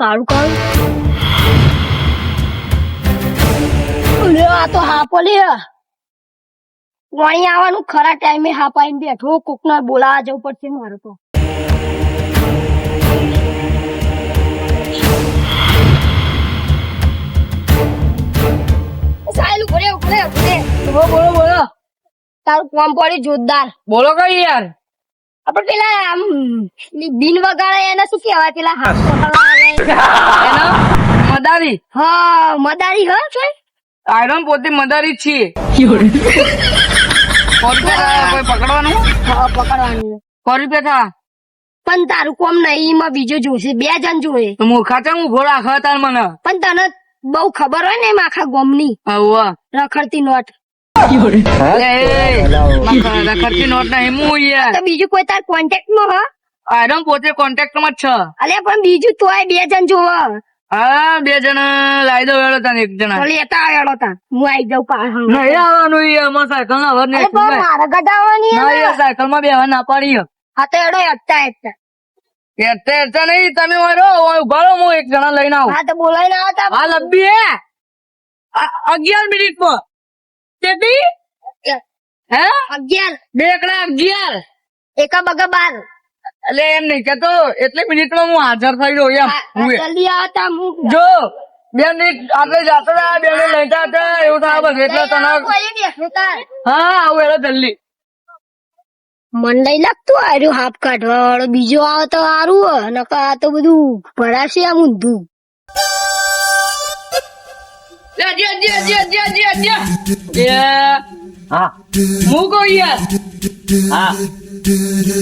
કાળું કાળું આ તો હાપો લે વણી આવવાનું ખરા ટાઈમે હાપ આવીને બેઠો. કોકના બોલાવા જવું પડશે મારે તો. સાયલું ઘરે ઘરે બોલો બોલો. તારું કામ પડ્યું જોરદાર. બોલો કઈ યાર? આપડે પેલા આમ બિન વગાડે એને શું કહેવાય? પેલા હાથ એનો મદારી. હા મદારી હ છે આયરન પોતે મદારી છીએ. સો રૂપિયા કોઈ પકડવાનું? હા પકડવાની. સો રૂપિયા થા. પણ તારું કોમ નહીં એમાં બીજો જોશે બે જણ જોયે તો મૂર્ખા છે હું ઘોડા ખા તાર મને? પણ તને બહુ ખબર હોય ને એમ આખા ગોમની? રખડતી નોટ. તો બીજું કોઈ તાર કોન્ટેક્ટમાં હ? આયરન પોતે કોન્ટેક્ટમાં જ છે. અલ્યા પણ બીજું તોય બે જણ જોવે. હા બે જણા લાવી દો વેળો તા એક જણા. તો લેતા આવ્યો તા હું આવી જાઉં પાછળ નહીં આવવાનું યાર અમાર સાયકલ ના અરે નહીં મારે ગડાવવાની ના યાર સાયકલમાં બેહવા ના પાડી હા તો એડો એકતા એકતા નહીં તમે મારો ઊભા રહો હું એક જણા લઈને આવું. હા તો બોલાઈને આવતા આ લબ્બી હે. અગિયાર મિનિટમાં કેટલી? હે? અગિયાર. બે એકડા અગિયાર? એકા બગા બાર. એટલે એમ નહીં કેતો એટલી મિનિટમાં હું હાજર થઈ રહ્યો એમ. હા, હું એ. જલ્દી આવતા હું જો બે મિનિટ આપણે જાતો હતા બે મિનિટ એવું થાય બસ એટલે તને હા આવું એટલે જલ્દી. મન નહીં લાગતું આર્યું હાફ કાઢવા વાળો બીજો આવે તો સારું નકા નકર આ તો બધું ભરાશે આમ ઊંધું. જે, જે, જે, જે, જે, જે. એ, હા હું કહું યાર હા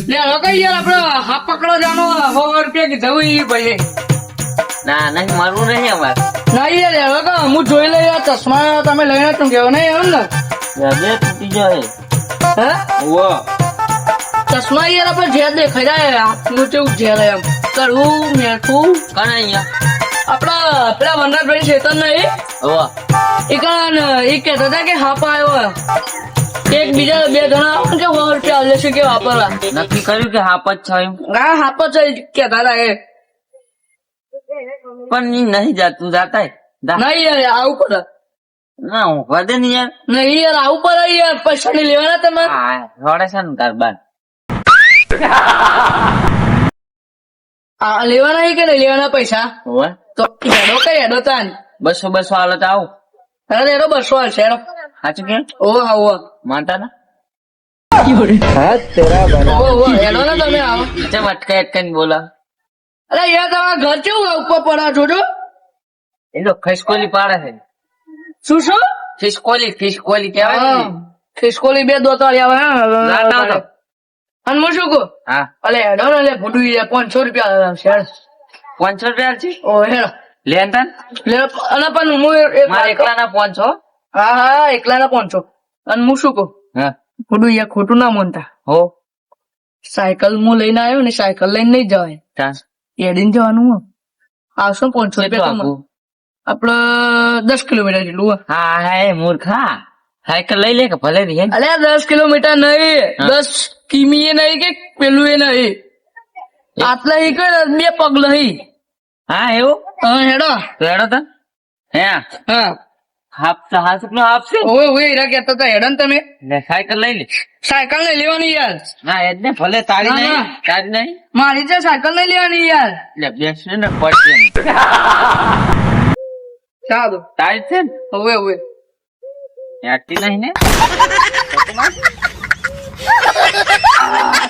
લે હવે કઈ યાર આપડે હાથ પકડો જાનો હો રૂપિયા કીધું ઈ ભાઈ ના નહીં મારું નહીં અમારે ના યાર હવે કહો હું જોઈ લઈ યાર ચશ્મા તમે લઈને તું કેવો નહીં એમ ને બે તૂટી જાય હે ઓવો ચશ્મા યાર આપણે ઝેર દેખાય હાથનું કેવું ઝેર એમ. કરવું મેઠું કણ અહીંયા? આપડા પેલા વનરાજભાઈ ચેતન ને એ? કાન એ કહેતા હતા કે હાપ આવ્યો એક બીજા બે જણા કે સો રૂપિયા આલે છે કે વાપરવા. નક્કી કર્યું કે હાપ જ છે એમ? હા હાપ જ કહેતા હતા એ. પણ ઈ નહીં જાતું જાતા. નહીં યાર આવું પડે ના હું વધે નહીં યાર. નહીં યાર આવું પડે યાર પૈસા લેવાના તમે હા રોડે છે ને તાર બાર. આ લેવાના કે નહીં લેવાના પૈસા? તો હેડો કઈ હેડો તાન. બસો બસો હાલો તો આવું. અરે હેડો બસો હાલ છે સાચું કે? ઓ હા ઓ માનતા ના? ઓ ઓ હેડો ને તમે આવો. ચમ અટકાય અટકાઈને બોલા. અરે યાર તમારા ઘર કેવું ઉપર પડ્યા જોજો. એ તો ખિસકોલી પાડે છે. શું શું? ખિસકોલી ખિસકોલી કહેવાય? ખિસકોલી બે દોતાળી આવે હે. અને હું શું કહું? હા. અલે હેડો ને લે ભૂંડું ઈ પાંચસો રૂપિયા શેર પાંચસો રૂપિયા છે ઓ હેડો. લેન તન. લે અને પણ હું મારે એકલા ના પાંચસો. હા હા એકલા ના પાંચસો. અને હું શું કહું? હા. ભૂડું ઈ ખોટું ના માનતા. હો. સાયકલ હું લઈને આવ્યો ને સાયકલ લઈને નહીં જવાય. એડીને જવાનું હો. આવશો પાંચસો રૂપિયા? આપડે દસ કિલોમીટર જેટલું હા હા એ મૂર્ખા. સાયકલ લઈ લે કે ભલે નહીં અલે દસ કિલોમીટર નહીં. દસ કિમી એ નહીં કે પેલું એ નહીં આટલા એક બે પગ નહીં હા એવું? હા હેડો. તો હેડો તન હે હા. હાફ તો નો હાફ છે. ઓય હીરા કહેતા હતા હેડો ને તમે. ને સાયકલ લઈ લે. સાયકલ નહીં લેવાની યાર. હા એ જ ને ભલે તારી નહીં ના. તારી નહીં. મારી છે સાયકલ નહીં લેવાની યાર. લે બેસ ને પડશે. સારું તારી છે ને? ઓય ઓવે હેઠતી નહીં ને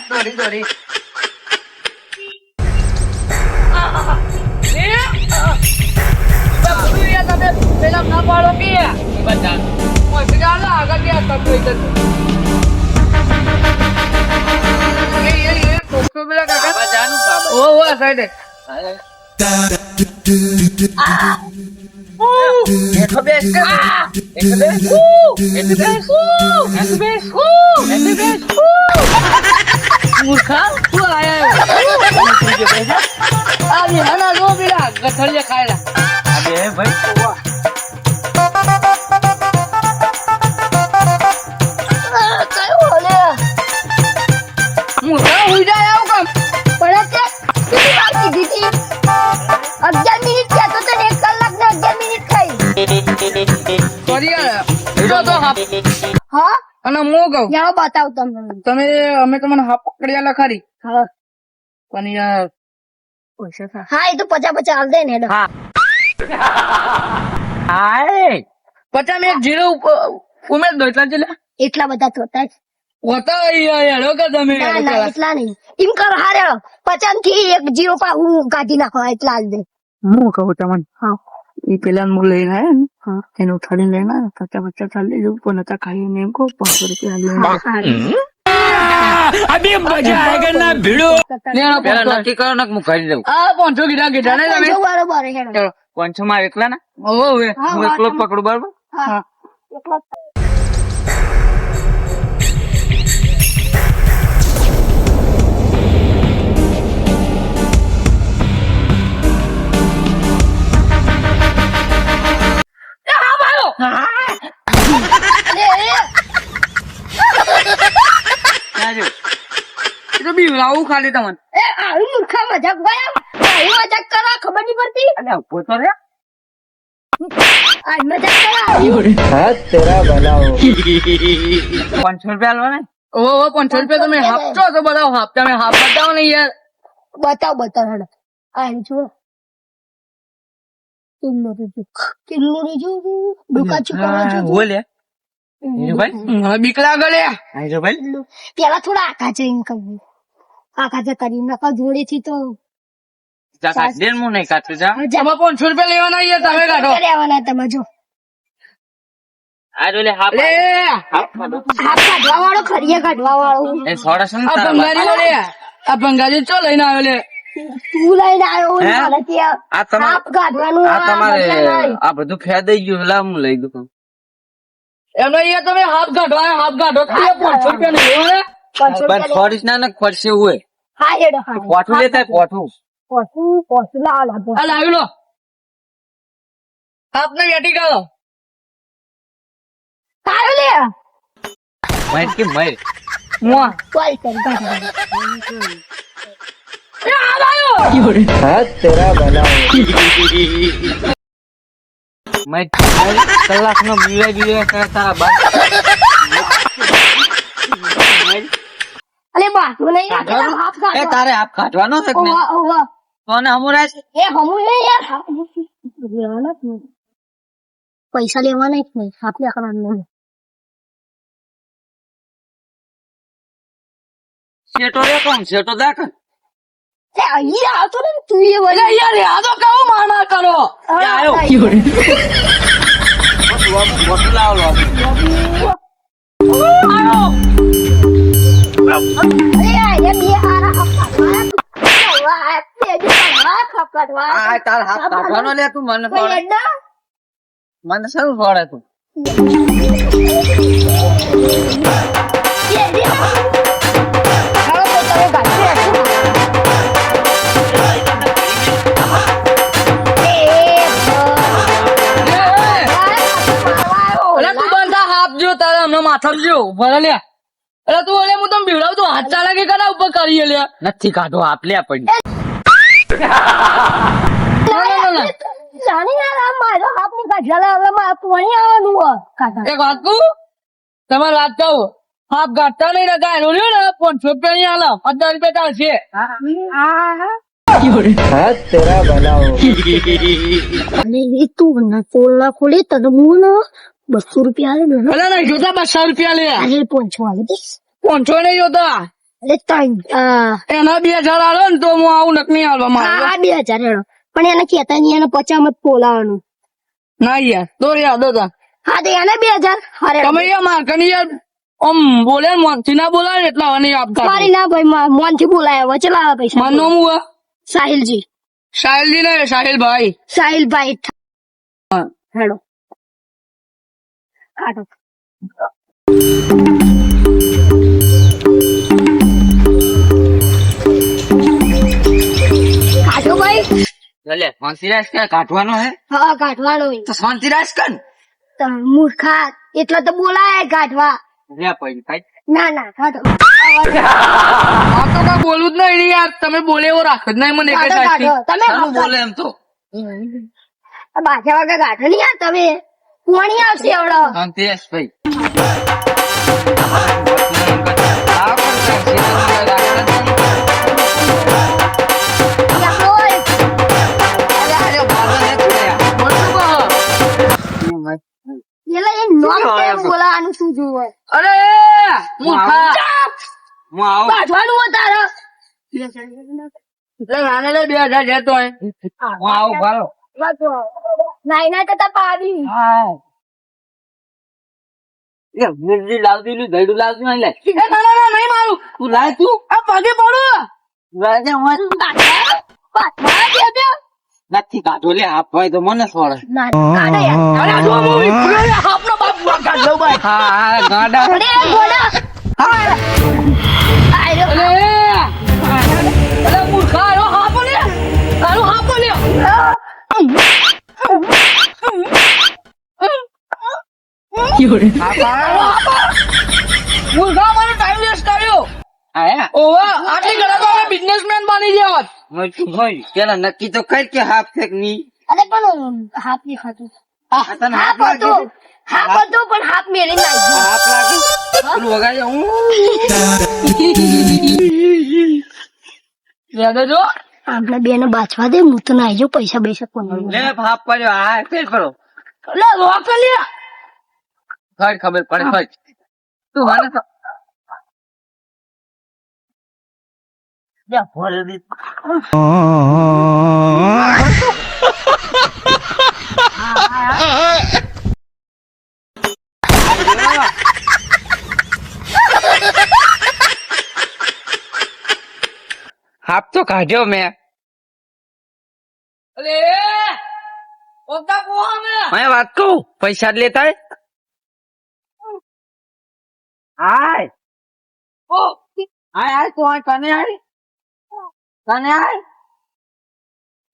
સોરી સોરી પેલા ના પાડો કે બધા આગળ ગયા તક હોય તો એ એ એ કોકો કામ. ઓ ઓ સાઈડે હેઠો બેસ કે? હેઠો બેસ. હેઠો બેસ. હેઠો બેસ. હેઠો બેસ. મૂર્ખા શું આયા આ નિહાના જો પેલા ગઠલિયા ખાયલા હા. અને હું કહું. જાઓ બતાવ તમને. તમે અમે તમને હા પકડી ખરી હા. પણ યાર પૈસા હા એ તો પચા પચા હાલ દે ને હા. હાય. પચા મેં જીરો ઉમેર દો એટલા જ એટલા બધા થતા જ. હોતા યાર હેડો કે તમે. એટલા નહીં. એમ કરો હારે પચાસથી એક જીરો પા હું કાઢી નાખો એટલા હાલ દે. હું કહું તમને? હા. એ પેલા હું લઈને આવ્યા ને? એને ઉઠાડીને લઈને આવ્યા પચાસ પચાસ ચાલી જવું પણ હતા ખાઈને એમ કહું પાંચસો રૂપિયા લઈને આવ્યા. લેણો પેલા. નક્કી કરો ને કે હું કરી દઉં આ પાંચસો કીધા કીધા ને તમે બરોબર ચલો પાંચસો માં એકલા ને હવે હા, હું એકલો પકડું બરાબર હા એટલા તો બીવડાવું ખાલી તમને એ આવી મૂર્ખા મજાક ભાઈ આવી મજાક કરો ખબર નહીં પડતી અલ્યા ઊભો તો રે આ મજાક કરો આવી. પાંચસો રૂપિયા આલવા ને પાંચસો રૂપિયા તમે છો તો બતાવો હાફ. તમે હાફ બતાવો ને યાર. બતાવ બતાવ હેડો. આ એમ પેલા થોડા આખા છે એમ કહ્યું આખા છે કરી નકર જોડે થી તો જા કાઢ દે ને હું નહીં કાઢતો જા તમે પાંચસો રૂપિયા લેવાના તમે કાઢો રહેવાના તમે જો આ ભંગારી આ ભંગારી ચો લઈને આવ્યો લે તું લઈને આવ્યો મારે ત્યાં આ કાઢવાનું આ આ તમારે આ બધું ફેદાઈ ગયું લા હું લઈ દઉં એમને યાર તમે હાફ કાઢો હાફ કાઢો. પાંચસો રૂપિયા નહીં લેવાના પાંચસો પણ ખોરીશ ના ને ખોરશે હોય હા હેડો હા. પોઠું લેતા કોઠું પોઠું પોસું પોસું લાવ લાવ આ લાવી લો. આપને કાઢો. લે. મર કે મર મુઆ કોઈ કરી કાઢવા એ કલાક નો તારા બા નહીં? હાથ એ તારે આપ કાઢવાનો છે કે ઓવા ઓવા તો છે? એ હમું નહીં યાર. લેવાના જ પૈસા લેવાના જ નહીં. હાથ લેવાના શેટો રે કોણ? શેટો દાખ એ અહીંયા આવતો ને તું એ વળી યાર આ તો કેવો માના કરો આવ્યો. તાર હાથ કાઢવાનો લે તું મને કોઈ મને શું ફોડે તું તારે હમણાં માથા જો ભલે લે. અરે તું અરે હું તને બીવડાવું તો હાથ ચાલે કે કરા ઉપર કરીએ લે. નથી કાઢો આપ લે પડી ના, ના, ના. જાણી યાર આ મારો હાથની કાઢલા હવે મારે પોણી આવવાનું હો કાકા એક વાત કહું? તમારે વાત કહું? હાફ ગાંઠતા નહીં રકા એનું રહ્યું ને પાંચસો રૂપિયા નહીં હાલો હજાર રૂપિયા ચાલશે અને એ તું ના ખોલે તને હું ને બસો રૂપિયા આવે ને નહીં જોતા બસો રૂપિયા લે. અરે પોંચો આવે પાંચસો નહીં જોતા. એટલે ત્રણ એના બે હજાર આલો ને તો હું આવું નક નહીં હાલવા મારે હા બે હજાર એનો પણ એને કેતા નહીં એને પચાસ મત પોલાવાનું ના યાર તો યાદ હતા હા તો એને બે હજાર. અરે તમે યાર માર્કની યાર આમ બોલે મોનથી ના બોલાય ને એટલા અને આપતા મારી ના ભાઈ મોનથી થી બોલાયા વચ્ચે લાવે પૈસા? મારું નામ હું? સાહિલજી. સાહિલજી ને સાહિલભાઈ. સાહિલભાઈ હા. હેડો. કાઢો કાઢો ભાઈ. લે શાંતિરાજ કે કાઢવાનો હે? હા કાઢવાનો તો શાંતિરાજ કર તો મૂર્ખા એટલે તો બોલાય કાઢવા. લે પડી કાઢ ના ના કાઢો તો કઈ બોલવું જ નહીં યાર. તમે બોલે એવો રાખો જ નહીં મને એક. તમે બોલે એમ તો. બાજા વાગે કાઢો નહીં યાર તમે. કોણી આવશે એવડો કેમ બોલાવાનું શું જોવે અરે હું આવું. તારે? લે નાને લે બે હજાર જતો હોય. હું આવું ભાલો નાઈ ના કરતા પાડી. એ મિરજી લાવતી લું દઈડું લાવતું નહીં લે. એ ના ના ના નહીં મારું. તું લાય તું. આ પગે પડો. લાય હું નથી કાઢો લે આપ હોય તો મને છોડે અરે જો હું આપનો બાપ કાઢ લઉં ભાઈ હા હા ગાડા અરે મને ટાઈમ વેસ્ટ કર્યો ઓવા આટલી અમે બિઝનેસમેન બની ગયા હોત હોય પેલા નક્કી તો કર કે હાફ ફેકની અરે પણ હાફ નહીં ખાતું હાફ હાફ હાફ હતો પણ હાફ મેળી નાખ્યું હાફ લાગે પેલું હું યાદ જો આપણે બે ને બાચવા દે હું તો નાઈ જાઉં પૈસા પૈસા કોણ લે હાફ પડ્યો. હા ફેર કરો લે રોક લે ખર ખબર પડે ખર તું મને તો હાફ તો કાઢ્યો મેં. અરે વાત કહું પૈસા જ લેતા હાય. ઓ. હાય હાય તું હાય કને આય કને આય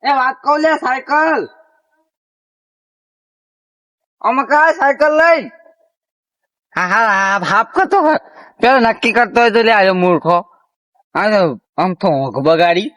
એ વાત કહું લે સાયકલ. અમકા સાયકલ લઈ? હા હા હા હાફ કરતો પેલો નક્કી કરતો હોય તો લે આવ્યો મૂર્ખો. હા આમ તો ઊંઘ બગાડી.